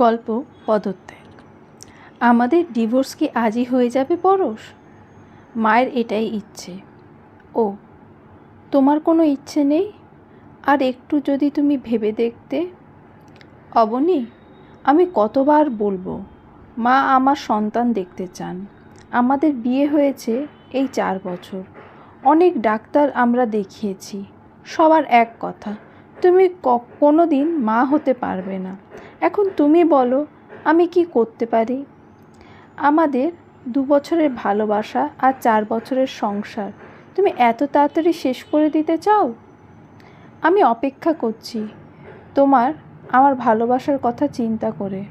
গল্প পদত্যাগ। আমাদের ডিভোর্স কি আজই হয়ে যাবে পরশ? মায়ের এটাই ইচ্ছে। ও, তোমার কোনো ইচ্ছে নেই? আর একটু যদি তুমি ভেবে দেখতে। অবনী, আমি কতবার বলব, মা আমার সন্তান দেখতে চান। আমাদের বিয়ে হয়েছে এই চার বছর। অনেক ডাক্তার আমরা দেখিয়েছি। সবার এক কথা, তুমি কোনো দিন মা হতে পারবে না। এখন তুমি বলো, আমি কি করতে পারি? আমাদের দু বছরের ভালোবাসা আর চার বছরের সংসার, তুমি এত তাড়াতাড়ি শেষ করে দিতে চাও? আমি অপেক্ষা করছি, তোমার আমার ভালোবাসার কথা চিন্তা করে।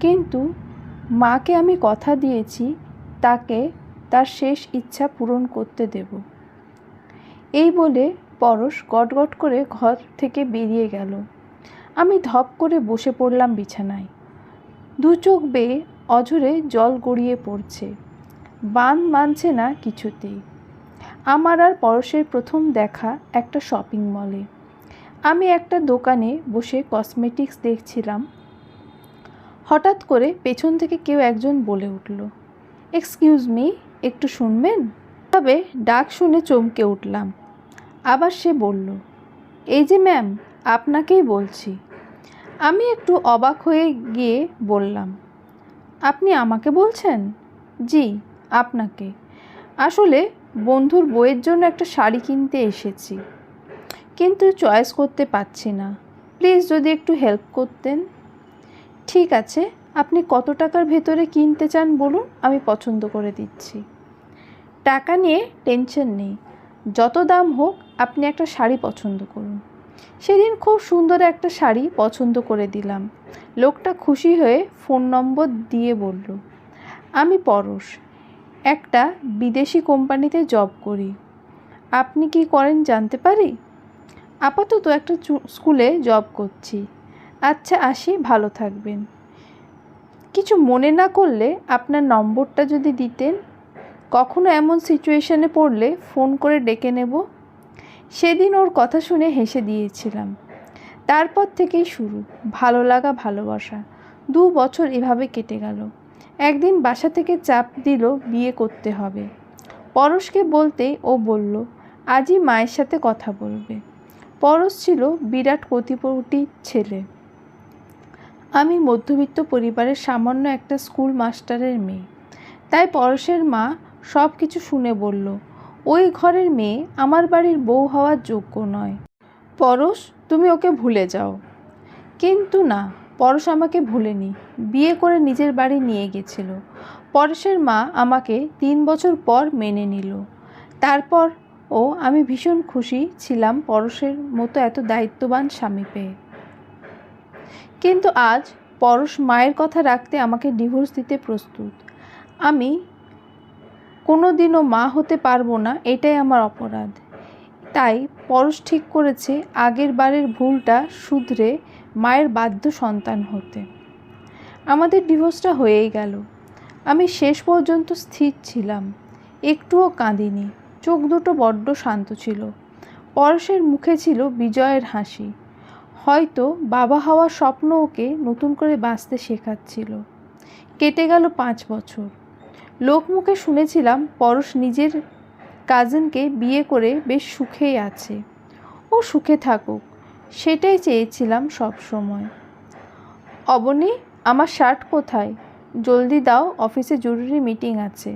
কিন্তু মাকে আমি কথা দিয়েছি, তাকে তার শেষ ইচ্ছা পূরণ করতে দেব। এই বলে পরশ গটগট করে ঘর থেকে বেরিয়ে গেল। আমি ধপ করে বসে পড়লাম বিছানায়। দু চোখ বেয়ে অঝরে জল গড়িয়ে পড়ছে। বান মানছে না কিছুতেই। আমার আর পরশের প্রথম দেখা একটা শপিং মলে। আমি একটা দোকানে বসে কসমেটিক্স দেখছিলাম। হঠাৎ করে পেছন থেকে কেউ একজন বলে উঠল, এক্সকিউজ মি, একটু শুনবেন? তবে ডাক শুনে চমকে উঠলাম। আবার সে বলল, এই যে ম্যাম, আপনাকেই বলছি। আমি একটু অবাক হয়ে গিয়ে বললাম, আপনি আমাকে বলছেন? জি, আপনাকে। আসলে বন্ধুর বইয়ের জন্য একটা শাড়ি কিনতে এসেছি, কিন্তু চয়েস করতে পারছি না। প্লিজ যদি একটু হেল্প করতেন। ঠিক আছে, আপনি কত টাকার ভেতরে কিনতে চান বলুন, আমি পছন্দ করে দিচ্ছি। টাকা নিয়ে টেনশন নেই, যত দাম হোক আপনি একটা শাড়ি পছন্দ করুন। সেদিন খুব সুন্দর একটা শাড়ি পছন্দ করে দিলাম। লোকটা খুশি হয়ে ফোন নম্বর দিয়ে বলল, আমি পরশ, একটা বিদেশি কোম্পানিতে জব করি। আপনি কি করেন জানতে পারি? আপাতত একটা স্কুলে জব করছি। আচ্ছা আসি, ভালো থাকবেন। কিছু মনে না করলে আপনার নম্বরটা যদি দিতেন, কখনো এমন সিচুয়েশানে পড়লে ফোন করে ডেকে নেব। সেদিন ওর কথা শুনে হেসে দিয়েছিলাম। তারপর থেকেই শুরু, ভালো লাগা, ভালোবাসা। দু বছর এভাবে কেটে গেল। একদিন বাসা থেকে চাপ দিল, বিয়ে করতে হবে। পরশকে বলতেই ও বলল, আজই মায়ের সাথে কথা বলবে। পরশ ছিল বিরাট কোটিপটি ছেলে। আমি মধ্যবিত্ত পরিবারের সামান্য একটা স্কুল মাস্টারের মেয়ে। তাই পরশের মা সব কিছু শুনে বলল ওই ঘরের মেয়ে আমার বাড়ির বউ হওয়ার যোগ্য নয়। পরশ, তুমি ওকে ভুলে যাও। কিন্তু না, পরশ আমাকে ভুলেনি। বিয়ে করে নিজের বাড়ি নিয়ে গেছিল। পরশের মা আমাকে তিন বছর পর মেনে নিল। তারপর ও, আমি ভীষণ খুশি ছিলাম পরশের মতো এত দায়িত্ববান স্বামী পেয়ে। কিন্তু আজ পরশ মায়ের কথা রাখতে আমাকে ডিভোর্স দিতে প্রস্তুত। আমি কোনো দিনও মা হতে পারব না, এটাই আমার অপরাধ। তাই পরশ ঠিক করেছে আগের বারের ভুলটা শুধরে মায়ের বাধ্য সন্তান হতে। আমাদের ডিভোর্সটা হয়েই গেল। আমি শেষ পর্যন্ত স্থির ছিলাম। একটুও কাঁদিনি। চোখ দুটো বড্ড শান্ত ছিল। পরশের মুখে ছিল বিজয়ের হাসি। হয়তো বাবা হওয়ার স্বপ্ন ওকে নতুন করে বাঁচতে শেখাচ্ছিল। কেটে গেল পাঁচ বছর। লোকমুখে শুনেছিলাম পরশ নিজের কাজিনকে বিয়ে করে বেশ সুখেই আছে। ও সুখে থাকুক, সেটাই চেয়েছিলাম সব সময়। অবনি, আমার শার্ট কোথায়? জলদি দাও, অফিসে জরুরি মিটিং আছে।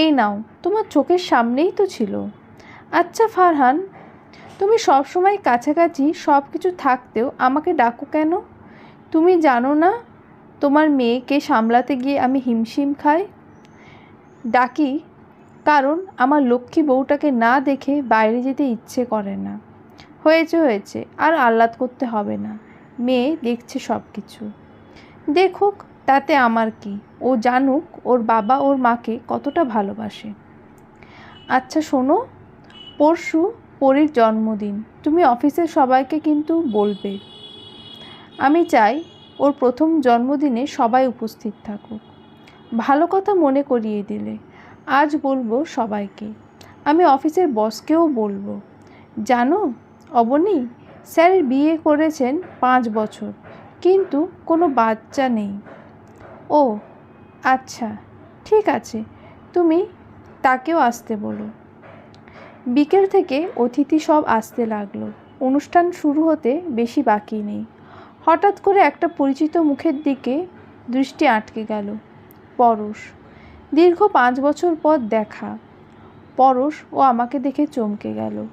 এই নাও, তোমার চোখের সামনেই তো ছিল। আচ্ছা ফারহান, তুমি সবসময় কাছাকাছি সব কিছু থাকতেও আমাকে ডাকো কেন? তুমি জানো না তোমার মেয়েকে সামলাতে গিয়ে আমি হিমশিম খাই? ডাকি, কারণ আমার লক্ষ্মী বউটাকে না দেখে বাইরে যেতে ইচ্ছে করে না। হয়েছে হয়েছে, আর আহ্লাদ করতে হবে না। মেয়ে দেখছে সব কিছু দেখুক তাতে আমার কি, ও জানুক ওর বাবা ওর মাকে কতটা ভালোবাসে। আচ্ছা শোনো, পরশু পরীর জন্মদিন, তুমি অফিসের সবাইকে কিন্তু বলবে। আমি চাই ওর প্রথম জন্মদিনে সবাই উপস্থিত থাকুক। ভালো কথা মনে করিয়ে দিলে। আজ বলব সবাইকে, আমি অফিসের বসকেও বলব। জানো, অবনী, স্যার বিয়ে করেছেন পাঁচ বছর, কিন্তু কোনো বাচ্চা নেই। ও আচ্ছা ঠিক আছে, তুমি তাকেও আসতে বলো। বিকেল থেকে অতিথি সব আসতে লাগল। অনুষ্ঠান শুরু হতে বেশি বাকি নেই। হঠাৎ করে একটা পরিচিত মুখের দিকে দৃষ্টি আটকে গেল। পরশ। দীর্ঘ পাঁচ বছর পর দেখা। পরশ ও আমাকে দেখে চমকে গেল।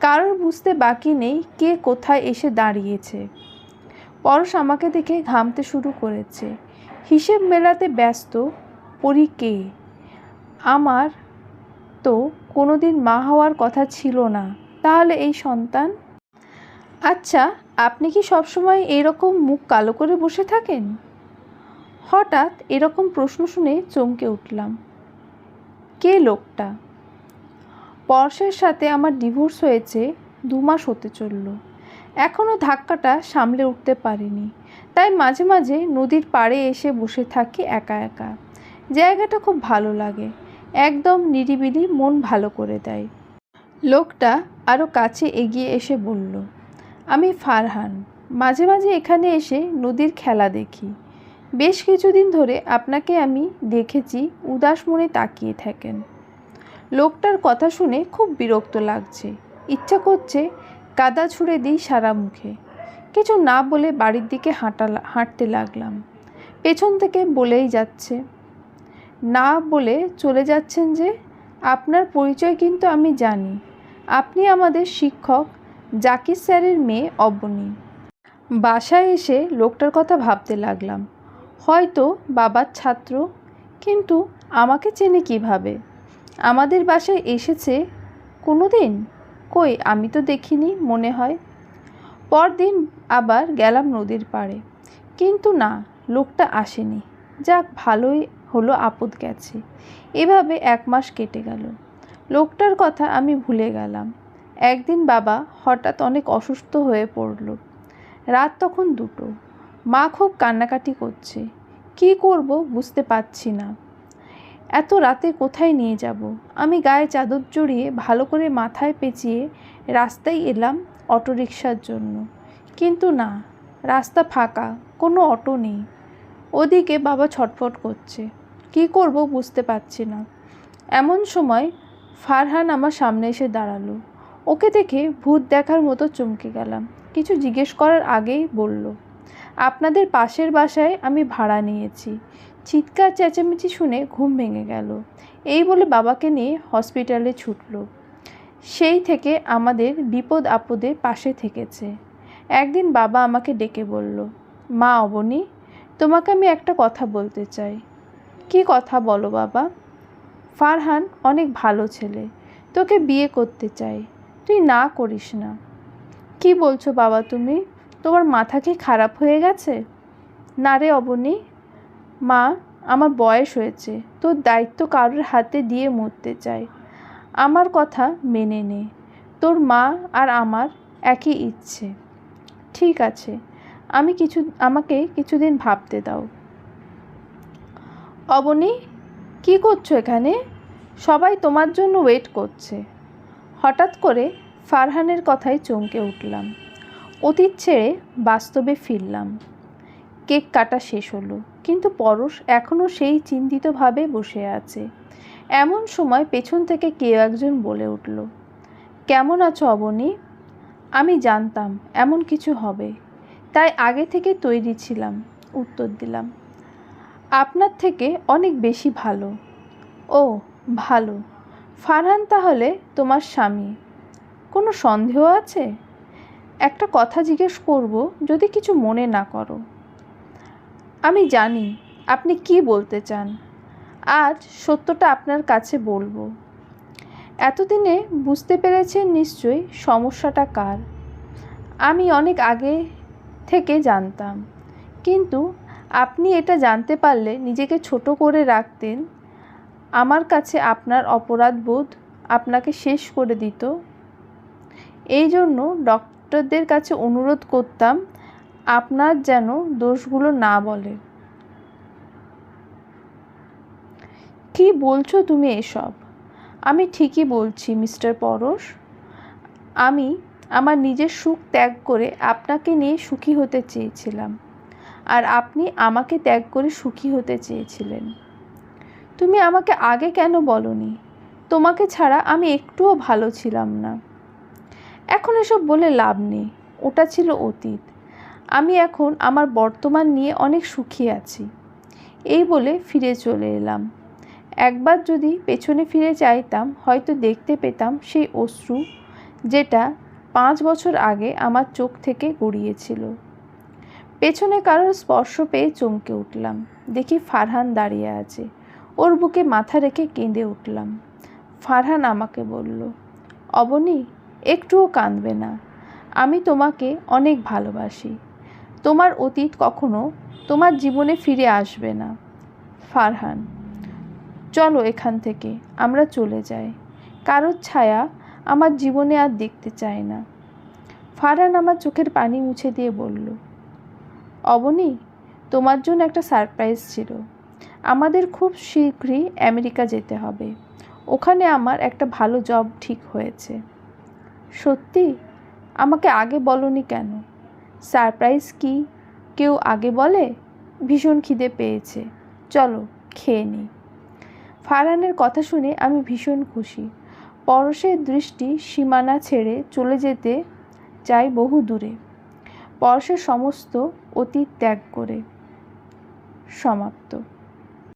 কারোর বুঝতে বাকি নেই কে কোথায় এসে দাঁড়িয়েছে। পরশ আমাকে দেখে ঘামতে শুরু করেছে। হিসেব মেলাতে ব্যস্ত, পরি কে? আমার তো কোনোদিন মা হওয়ার কথা ছিল না। তাহলে এই সন্তান? আচ্ছা আপনি কি সবসময় এরকম মুখ কালো করে বসে থাকেন? হঠাৎ এরকম প্রশ্ন শুনে চমকে উঠলাম। কে লোকটা? পরশের সাথে আমার ডিভোর্স হয়েছে, দু মাস হতে চলল। এখনও ধাক্কাটা সামলে উঠতে পারিনি। তাই মাঝে মাঝে নদীর পাড়ে এসে বসে থাকি একা একা। জায়গাটা খুব ভালো লাগে। একদম নিরিবিলি মন ভালো করে দেয়। লোকটা আরও কাছে এগিয়ে এসে বলল, আমি ফারহান। মাঝে মাঝে এখানে এসে নদীর খেলা দেখি। বেশ কিছুদিন ধরে আপনাকে আমি দেখেছি, উদাস মনে তাকিয়ে থাকেন। লোকটার কথা শুনে খুব বিরক্ত লাগছে। ইচ্ছা করছে কাদা ছুঁড়ে দিই সারা মুখে। কিছু না বলে বাড়ির দিকে হাঁটা হাঁটতে লাগলাম। পেছন থেকে বলেই যাচ্ছে, না বলে চলে যাচ্ছেন যে, আপনার পরিচয় কিন্তু আমি জানি। আপনি আমাদের শিক্ষক জাকির স্যারের মেয়ে অবনী। বাসায় এসে লোকটার কথা ভাবতে লাগলাম। হয়তো বাবার ছাত্র, কিন্তু আমাকে চেনে কীভাবে? আমাদের বাসায় এসেছে কোনো দিন কই, আমি তো দেখিনি, মনে হয়। পরদিন আবার গেলাম নদীর পাড়ে। কিন্তু না, লোকটা আসেনি। যাক, ভালোই হলো আপদ গেছে। এভাবে এক মাস কেটে গেল। লোকটার কথা আমি ভুলে গেলাম। একদিন বাবা হঠাৎ অনেক অসুস্থ হয়ে পড়ল। রাত তখন দুটো। মা খুব কান্নাকাটি করছে। কি করব বুঝতে পারছি না। এত রাতে কোথায় নিয়ে যাব? আমি গায়ে চাদর জড়িয়ে ভালো করে মাথায় পেঁচিয়ে রাস্তায় এলাম অটোরিকশার জন্য। কিন্তু না, রাস্তা ফাঁকা, কোনো অটো নেই। ওদিকে বাবা ছটফট করছে। কি করব বুঝতে পারছি না। এমন সময় ফারহান আমার সামনে এসে দাঁড়াল। ওকে দেখে ভূত দেখার মতো চমকে গেলাম। কিছু জিজ্ঞেস করার আগেই বলল আপনাদের পাশের বাসায় আমি ভাড়া নিয়েছি। চিৎকার চেঁচামেচি শুনে ঘুম ভেঙে গেল। এই বলে বাবাকে নিয়ে হসপিটালে ছুটল। সেই থেকে আমাদের বিপদ আপদে পাশে থেকেছে। একদিন বাবা আমাকে ডেকে বলল, মা অবনী, তোমাকে আমি একটা কথা বলতে চাই। কি কথা বলো বাবা? ফারহান অনেক ভালো ছেলে, তোকে বিয়ে করতে চাই। তুই না করিস না। কি বলছো বাবা তুমি? তোমার মাথা কি খারাপ হয়ে গেছে? না রে অবনী। মা, আমার বয়স হয়েছে। তোর দায়িত্ব কারোর হাতে দিয়ে মরতে চাই। আমার কথা মেনে নে। তোর মা আর আমার একই ইচ্ছে। ঠিক আছে, আমি কিছু, আমাকে কিছুদিন ভাবতে দাও। অবনী, কি করছ এখানে? সবাই তোমার জন্য ওয়েট করছে। হঠাৎ করে ফারহানের কথায় চমকে উঠলাম। অতীত ছেড়ে বাস্তবে ফিরলাম। কেক কাটা শেষ হলো, কিন্তু পরশ এখনও সেই চিন্তিতভাবে বসে আছে। এমন সময় পেছন থেকে কেউ একজন বলে উঠল, কেমন আছো অবনী? আমি জানতাম এমন কিছু হবে। তাই আগে থেকে তৈরি ছিলাম। উত্তর দিলাম, আপনার থেকে অনেক বেশি ভালো। ও, ভালো। ফারহান তাহলে তোমার স্বামী। কোনো সন্দেহ আছে? একটা কথা জিজ্ঞেস করব যদি কিছু মনে না করো। আমি জানি আপনি কি বলতে চান। আজ সত্যটা আপনার কাছে বলব। এতদিনে বুঝতে পেরেছেন নিশ্চয়ই সমস্যাটা কার। আমি অনেক আগে থেকে জানতাম। কিন্তু আপনি এটা জানতে পারলে নিজেকে ছোট করে রাখতেন। আমার কাছে আপনার অপরাধ বোধ আপনাকে শেষ করে দিত। এই জন্য ডক্টরদের কাছে অনুরোধ করতাম, আপনার যেন দোষগুলো না বলে। কি বলছো তুমি এসব? আমি ঠিকই বলছি, মিস্টার পরশ। আমি আমার নিজের সুখ ত্যাগ করে আপনাকে নিয়ে সুখী হতে চেয়েছিলাম আর আপনি আমাকে ত্যাগ করে সুখী হতে চেয়েছিলেন। তুমি আমাকে আগে কেন বলনি? তোমাকে ছাড়া আমি একটুও ভালো ছিলাম না। এখন এসব বলে লাভ নেই। ওটা ছিল অতীত। আমি এখন আমার বর্তমান নিয়ে অনেক সুখী আছি। এই বলে ফিরে চলে এলাম। একবার যদি পেছনে ফিরে চাইতাম, হয়তো দেখতে পেতাম সেই অশ্রু যেটা পাঁচ বছর আগে আমার চোখ থেকে গড়িয়েছিল। পেছনে কারোর স্পর্শ পেয়ে চমকে উঠলাম। দেখি ফারহান দাঁড়িয়ে আছে। ওর বুকে মাথা রেখে কেঁদে উঠলাম। ফারহান আমাকে বলল, অবনী একটুও কাঁদবে না। আমি তোমাকে অনেক ভালোবাসি। তোমার অতীত কখনো তোমার জীবনে ফিরে আসবে না। ফারহান, চলো এখান থেকে, আমরা চলে যাই। কারোর ছায়া আমার জীবনে আর দেখতে চায় না। ফারহান আমার চোখের পানি মুছে দিয়ে বলল, অবনী, তোমার জন্য একটা সারপ্রাইজ ছিল। আমাদের খুব শীঘ্রই আমেরিকা যেতে হবে। ওখানে আমার একটা ভালো জব ঠিক হয়েছে। সত্যি? আমাকে আগে বলনি কেন? সারপ্রাইজ কি কেউ আগে বলে? ভীষণ খিদে পেয়েছে। চলো, খেয়ে নিই। ফারহানের কথা শুনে আমি ভীষণ খুশি। পরশের দৃষ্টি সীমানা ছেড়ে চলে যেতে চাই বহু দূরে। পরশের সমস্ত অতীত ত্যাগ করে। সমাপ্ত।